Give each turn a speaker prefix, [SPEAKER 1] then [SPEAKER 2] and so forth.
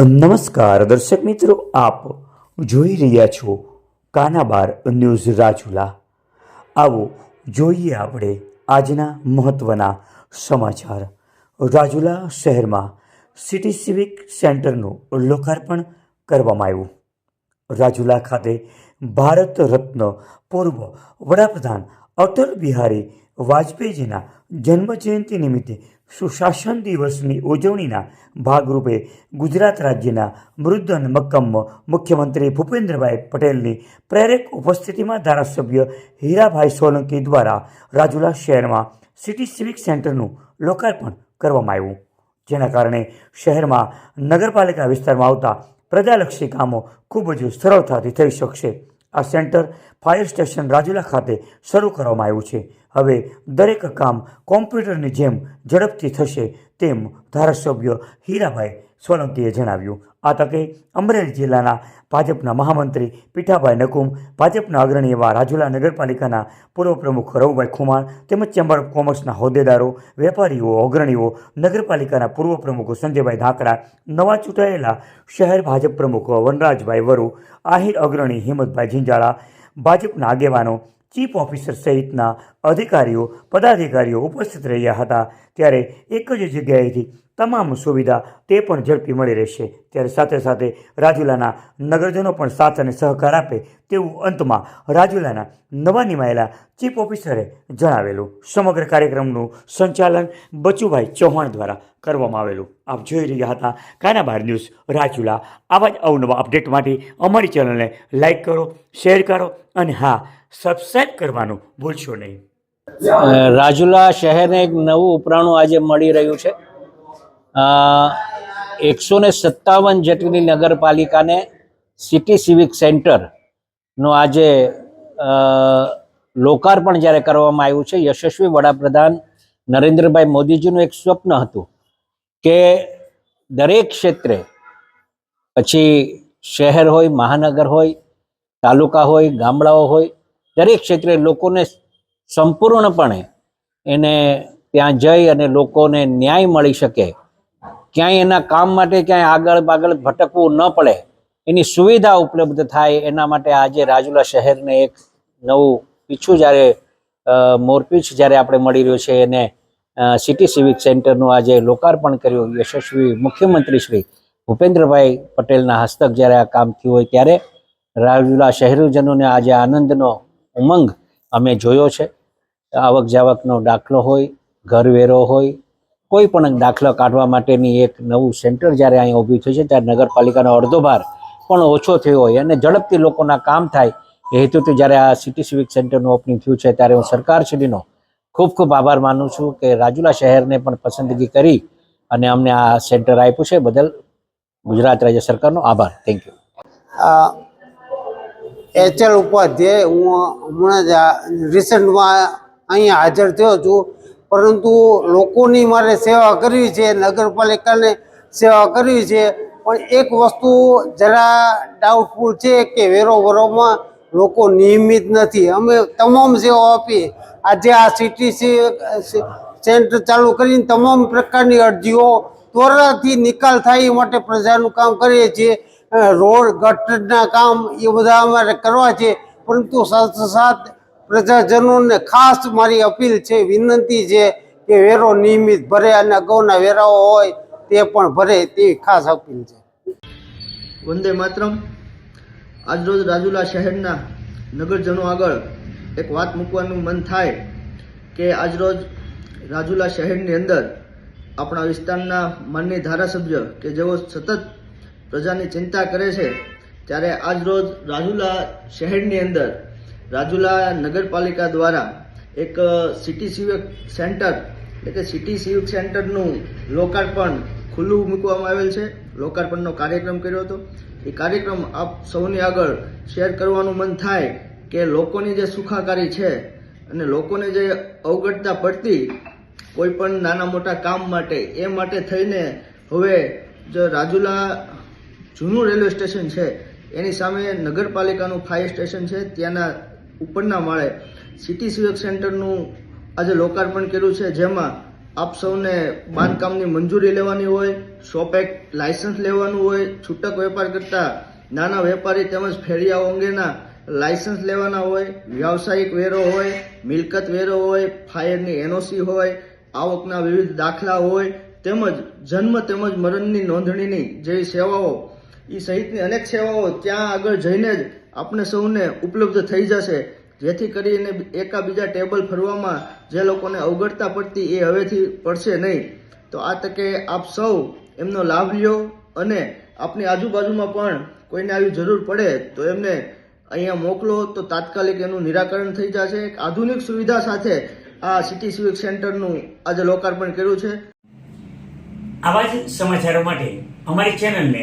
[SPEAKER 1] નમસ્કાર, દર્શક મિત્રો, આપ જોઈ રહ્યા છો કાનાબાર ન્યૂઝ રાજુલા. આવો, જોઈએ આપણે આજના મહત્ત્વના સમાચાર. રાજુલા શહેરમાં સિટી સિવિક સેન્ટરનું લોકાર્પણ કરવામાં આવ્યું. રાજુલા ખાતે ભારત રત્ન પૂર્વ વડાપ્રધાન અટલ બિહારી વાજપેયીજીના જન્મજયંતિ નિમિત્તે સુશાસન દિવસની ઉજવણીના ભાગરૂપે ગુજરાત રાજ્યના મૃદ અને મક્કમ મુખ્યમંત્રી ભૂપેન્દ્રભાઈ પટેલની પ્રેરક ઉપસ્થિતિમાં ધારાસભ્ય હીરાભાઈ સોલંકી દ્વારા રાજુલા શહેરમાં સિટી સિવિક સેન્ટરનું લોકાર્પણ કરવામાં આવ્યું. જેના કારણે શહેરમાં નગરપાલિકા વિસ્તારમાં આવતા પ્રજાલક્ષી કામો ખૂબ જ સરળતાથી થઈ શકશે. આ સેન્ટર ફાયર સ્ટેશન રાજુલા ખાતે શરૂ કરવામાં આવ્યું છે. હવે દરેક કામ કોમ્પ્યુટરની જેમ ઝડપથી થશે તેમ ધારાસભ્ય હીરાભાઈ સોલંકીએ જણાવ્યું. આ તકે અમરેલી જિલ્લાના ભાજપના મહામંત્રી પીઠાભાઈ નકુમ, ભાજપના અગ્રણી એવા રાજુલા નગરપાલિકાના પૂર્વ પ્રમુખ રવુભાઈ ખુમાણ તેમજ ચેમ્બર ઓફ કોમર્સના હોદ્દેદારો, વેપારીઓ, અગ્રણીઓ, નગરપાલિકાના પૂર્વ પ્રમુખો સંજયભાઈ ધાકડા, નવા ચૂંટાયેલા શહેર ભાજપ પ્રમુખ વનરાજભાઈ વરુ, આહિર અગ્રણી હિંમતભાઈ ઝીંઝાળા, ભાજપના આગેવાનો ચીફ ઓફિસર સહિતના અધિકારીઓ પદાધિકારીઓ ઉપસ્થિત રહ્યા હતા. ત્યારે એક જ જગ્યાએથી તમામ સુવિધા તે પણ ઝડપી મળી રહેશે. ત્યારે સાથે સાથે રાજુલાના નગરજનો પણ સાથ અને સહકાર આપે તેવું અંતમાં રાજુલાના નવા નિમાયેલા ચીફ ઓફિસરે જણાવેલું. સમગ્ર કાર્યક્રમનું સંચાલન બચુભાઈ ચૌહાણ દ્વારા કરવામાં આવેલું. આપ જોઈ રહ્યા હતા કાના બહાર ન્યૂઝ, રાજુલા. આવા જ અવનવા અપડેટ માટે અમારી ચેનલને લાઇક કરો, શેર કરો અને હા સબસ્ક્રાઈબ કરવાનું ભૂલશો નહીં.
[SPEAKER 2] રાજુલા શહેરને એક નવું ઉપરાણું આજે મળી રહ્યું છે. એકસો ને સત્તાવન જેટલી નગરપાલિકાને સિટી સિવિક સેન્ટરનો આજે લોકાર્પણ જ્યારે કરવામાં આવ્યું છે, યશસ્વી વડાપ્રધાન નરેન્દ્રભાઈ મોદીજીનું એક સ્વપ્ન હતું કે દરેક ક્ષેત્રે, પછી શહેર હોય, મહાનગર હોય, તાલુકા હોય, ગામડાઓ હોય, દરેક ક્ષેત્રે લોકોને સંપૂર્ણપણે એને ત્યાં જઈ અને લોકોને ન્યાય મળી શકે ક્યાંય એના કામ માટે ક્યાંય આગળ પાગળ ભટકવું ન પડે. એની સુવિધા ઉપલબ્ધ થાય એના માટે આજે રાજુલા શહેરને એક નવું પીછું જ્યારે મોરપીછ જ્યારે આપણે મળી રહ્યું છે એને સિટી સિવિક સેન્ટરનું આજે લોકાર્પણ કર્યું. યશસ્વી મુખ્યમંત્રી શ્રી ભૂપેન્દ્રભાઈ પટેલના હસ્તક જ્યારે આ કામ થયું હોય ત્યારે રાજુલા શહેરીજનોને આજે આનંદનો ઉમંગ અમે જોયો છે. આવક જાવકનો દાખલો હોય, ઘરવેરો હોય કોઈ પણ દાખલો કાઢવા માટેની એક નવું સેન્ટર જ્યારે અહીં ઊભી થયું છે, ત્યારે નગરપાલિકાનો અડધો ભાર પણ ઓછો થયો હોય અને ઝડપથી લોકોના કામ થાય એ હેતુથી જ્યારે આ સિટી સિવિક સેન્ટરનું ઓપનિંગ થયું છે, ત્યારે હું સરકારશ્રીનો ખૂબ ખૂબ આભાર માનું છું કે રાજુલા શહેરને પણ પસંદગી કરી અને અમને આ સેન્ટર આપ્યું છે. બદલ ગુજરાત રાજ્ય સરકારનો આભાર. થેન્ક યુ
[SPEAKER 3] એચએલ ઉપાધ્યાય, હું હમણાં જ રિસન્ટમાં અહીંયા હાજર થયો છું. પરંતુ લોકોની મારે સેવા કરવી છે, નગરપાલિકાને સેવા કરવી છે, પણ એક વસ્તુ જરા ડાઉટફુલ છે કે વેરો વરોમાં લોકો નિયમિત નથી. અમે તમામ સેવા આપીએ. આજે આ સિટી સેન્ટર ચાલુ કરીને તમામ પ્રકારની અરજીઓ ત્વરાથી નિકાલ થાય એ માટે પ્રજાનું કામ કરીએ છીએ. રોડ ગટરના કામ એ બધા અમારે કરવા છે. પરંતુ સાથોસાથ પ્રજાજનોને ખાસ મારી અપીલ છે, વિનંતી છે કે વેરો નિયમિત ભરે અને અગાઉના વેરાઓ હોય તે પણ ભરે તેવી ખાસ અપીલ છે.
[SPEAKER 4] વંદે માતરમ. આજરોજ રાજુલા શહેરના નગરજનો આગળ એક વાત મૂકવાનું મન થાય કે આજરોજ રાજુલા શહેરની અંદર આપણા વિસ્તારના માનનીય ધારાસભ્ય કે જેઓ સતત પ્રજાની ચિંતા કરે છે, ત્યારે આજરોજ રાજુલા શહેરની અંદર રાજુલા નગરપાલિકા દ્વારા એક સિટી સિવિક સેન્ટર એટલે કે સિટી સિવિક સેન્ટરનું લોકાર્પણ ખુલ્લું મૂકવામાં આવેલ છે. લોકાર્પણનો કાર્યક્રમ કર્યો હતો. એ કાર્યક્રમ આપ સૌની આગળ શેર કરવાનું મન થાય કે લોકોની જે સુખાકારી છે અને લોકોને જે અવગણતા પડતી કોઈ પણ નાના મોટા કામ માટે, એ માટે થઈને હવે જો રાજુલા જૂનું રેલવે સ્ટેશન છે. એની સામે નગરપાલિકાનું ફાયર સ્ટેશન છે. ત્યાંના ઉપરના માળે સિટી સિવિક સેન્ટરનું આજે લોકાર્પણ કર્યું છે, જેમાં આપ સૌને બાંધકામની મંજૂરી લેવાની હોય, શોપ એક્ટ લાયસન્સ લેવાનું હોય, છૂટક વેપાર કરતા નાના વેપારી તેમજ ફેરિયાઓ અંગેના લાયસન્સ લેવાના હોય, વ્યાવસાયિક વેરો હોય, મિલકત વેરો હોય, ફાયરની એનઓસી હોય, આવકના વિવિધ દાખલા હોય, તેમજ જન્મ તેમજ મરણની નોંધણીની જેવી સેવાઓ એ સહિતની અનેક સેવાઓ ત્યાં આગળ જઈને જ આપણે સૌને ઉપલબ્ધ થઈ જશે. જેથી કરીને એકાબીજા ટેબલ ફરવામાં જે લોકોને અવગડતા પડતી એ હવેથી પડશે નહીં. તો આ તકે આપ સૌ એમનો લાભ લ્યો અને આપની આજુબાજુમાં પણ કોઈને આવી જરૂર પડે તો એમને અહીંયા મોકલો તો તાત્કાલિક એનું નિરાકરણ થઈ જશે. આધુનિક સુવિધા સાથે આ સિટી સિવિક સેન્ટરનું આજે લોકાર્પણ કર્યું છે.
[SPEAKER 1] આવા જ સમાચારો માટે અમારી ચેનલને